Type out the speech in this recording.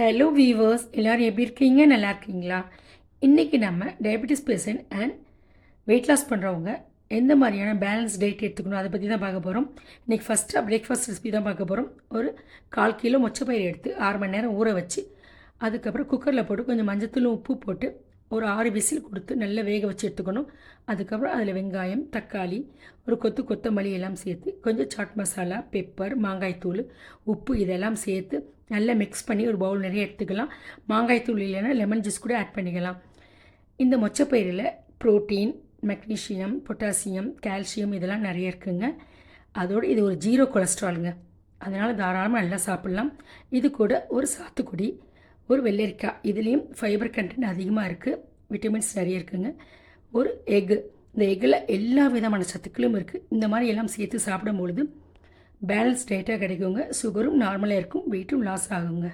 Hello viewers எல்லோரும் எப்படி இருக்கீங்க? நல்லா இருக்கீங்களா? இன்றைக்கி நம்ம diabetes patient and weight loss பண்ணுறவங்க எந்த மாதிரியான பேலன்ஸ் டயட் எடுத்துக்கணும்? அதை பற்றி தான் பார்க்க போகிறோம் இன்றைக்கி ஃபஸ்ட்டாக பிரேக்ஃபாஸ்ட் ரெசிபி தான் பார்க்க போகிறோம் ஒரு கால் கிலோ மொச்சப்பயிர் எடுத்து ஆறு மணி நேரம் ஊற வச்சு அதுக்கப்புறம் குக்கரில் போட்டு கொஞ்சம் மஞ்சத்தூள் உப்பு போட்டு ஒரு ஆறு விசில் கொடுத்து நல்லா வேக வச்சு எடுத்துக்கணும். அதுக்கப்புறம் அதில் வெங்காயம் தக்காளி ஒரு கொத்து கொத்தமல்லி எல்லாம் சேர்த்து கொஞ்சம் சாட் மசாலா பெப்பர் மாங்காய் தூள் உப்பு இதெல்லாம் சேர்த்து நல்லா மிக்ஸ் பண்ணி ஒரு பவுல் நிறைய எடுத்துக்கலாம். மாங்காய் தூள் இல்லைன்னா லெமன் ஜூஸ் கூட ஆட் பண்ணிக்கலாம். இந்த மொச்சப்பயிரில் ப்ரோட்டீன் மெக்னீஷியம் பொட்டாசியம் கால்சியம் இதெல்லாம் நிறைய இருக்குங்க. அதோடு இது ஒரு ஜீரோ கொலஸ்ட்ராலுங்க அதனால் தாராளமாக நல்லா சாப்பிட்லாம். இது கூட ஒரு சாத்துக்குடி ஒரு வெள்ளரிக்காய். இதுலேயும் ஃபைபர் கண்டென்ட் அதிகமாக இருக்குது விட்டமின்ஸ் நிறைய இருக்குங்க. ஒரு எக்கு இந்த எக்கில் எல்லா விதமான சத்துக்களும் இருக்குது இந்த மாதிரி எல்லாம் சேர்த்து சாப்பிடும்பொழுது பேலன்ஸ் டேட்டாக கிடைக்குங்க. சுகரும் நார்மலாக இருக்கும். வெயிட்டும் லாஸ் ஆகுங்க.